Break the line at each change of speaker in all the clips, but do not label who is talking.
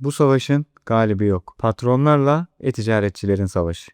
Bu savaşın galibi yok. Patronlarla e-ticaretçilerin savaşı.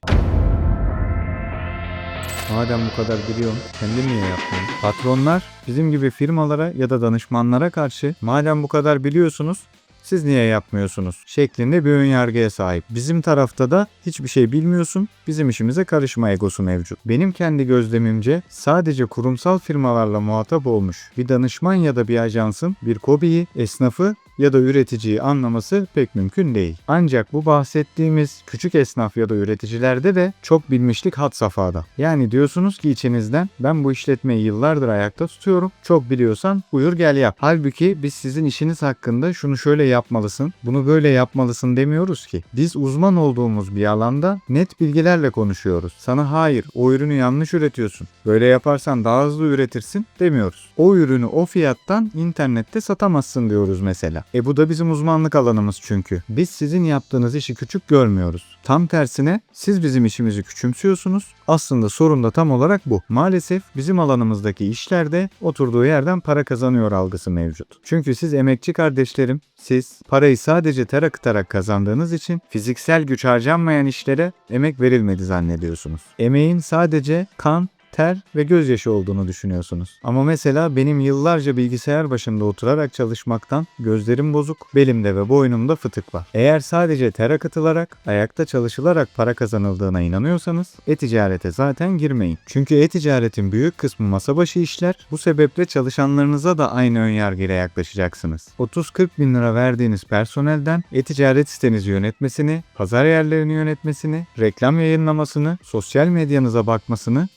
Madem bu kadar biliyorum, kendim niye yapmıyorum? Patronlar bizim gibi firmalara ya da danışmanlara karşı madem bu kadar biliyorsunuz siz niye yapmıyorsunuz? şeklinde bir ön yargıya sahip. Bizim tarafta da hiçbir şey bilmiyorsun, bizim işimize karışma egosu mevcut. Benim kendi gözlemimce sadece kurumsal firmalarla muhatap olmuş bir danışman ya da bir ajansın bir kobiyi, esnafı ya da üreticiyi anlaması pek mümkün değil. Ancak bu bahsettiğimiz küçük esnaf ya da üreticilerde de çok bilmişlik had safhada. Yani diyorsunuz ki içinizden ben bu işletmeyi yıllardır ayakta tutuyorum. Çok biliyorsan buyur gel yap. Halbuki biz sizin işiniz hakkında şunu şöyle yapmalısın, bunu böyle yapmalısın demiyoruz ki. Biz uzman olduğumuz bir alanda net bilgilerle konuşuyoruz. Sana hayır o ürünü yanlış üretiyorsun. Böyle yaparsan daha hızlı üretirsin demiyoruz. O ürünü o fiyattan internette satamazsın diyoruz mesela. E bu da bizim uzmanlık alanımız çünkü. Biz sizin yaptığınız işi küçük görmüyoruz. Tam tersine siz bizim işimizi küçümsüyorsunuz. Aslında sorun da tam olarak bu. Maalesef bizim alanımızdaki işlerde oturduğu yerden para kazanıyor algısı mevcut. Çünkü siz emekçi kardeşlerim, siz parayı sadece ter akıtarak kazandığınız için fiziksel güç harcanmayan işlere emek verilmedi zannediyorsunuz. Emeğin sadece kan, ter ve gözyaşı olduğunu düşünüyorsunuz. Ama mesela benim yıllarca bilgisayar başında oturarak çalışmaktan gözlerim bozuk, belimde ve boynumda fıtık var. Eğer sadece ter akıtılarak, ayakta çalışılarak para kazanıldığına inanıyorsanız e-ticarete zaten girmeyin. Çünkü e-ticaretin büyük kısmı masa başı işler. Bu sebeple çalışanlarınıza da aynı ön yargıyla yaklaşacaksınız. 30-40 bin lira verdiğiniz personelden e-ticaret sitenizi yönetmesini, pazar yerlerini yönetmesini, reklam yayınlamasını, sosyal medyanıza bakmasını,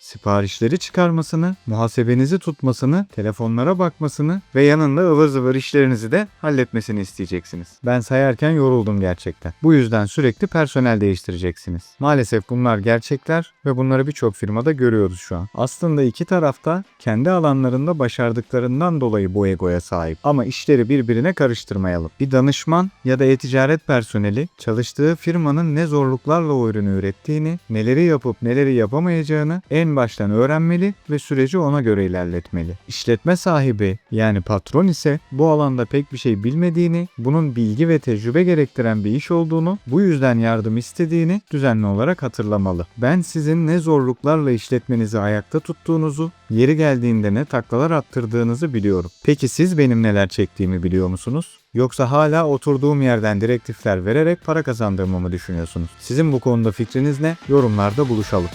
siparişleri çıkarmasını, muhasebenizi tutmasını, telefonlara bakmasını ve yanında ıvır zıvır işlerinizi de halletmesini isteyeceksiniz. Ben sayarken yoruldum gerçekten. Bu yüzden sürekli personel değiştireceksiniz. Maalesef bunlar gerçekler ve bunları birçok firmada görüyoruz şu an. Aslında iki tarafta kendi alanlarında başardıklarından dolayı bu egoya sahip. Ama işleri birbirine karıştırmayalım. Bir danışman ya da e-ticaret personeli çalıştığı firmanın ne zorluklarla o ürünü ürettiğini, neleri yapıp neleri yapamayacağını en baştan öğrenmeli ve süreci ona göre ilerletmeli. İşletme sahibi yani patron ise bu alanda pek bir şey bilmediğini, bunun bilgi ve tecrübe gerektiren bir iş olduğunu, bu yüzden yardım istediğini düzenli olarak hatırlamalı. Ben sizin ne zorluklarla işletmenizi ayakta tuttuğunuzu, yeri geldiğinde ne taklalar attırdığınızı biliyorum. Peki siz benim neler çektiğimi biliyor musunuz? Yoksa hala oturduğum yerden direktifler vererek para kazandığımı mı düşünüyorsunuz? Sizin bu konuda fikriniz ne? Yorumlarda buluşalım.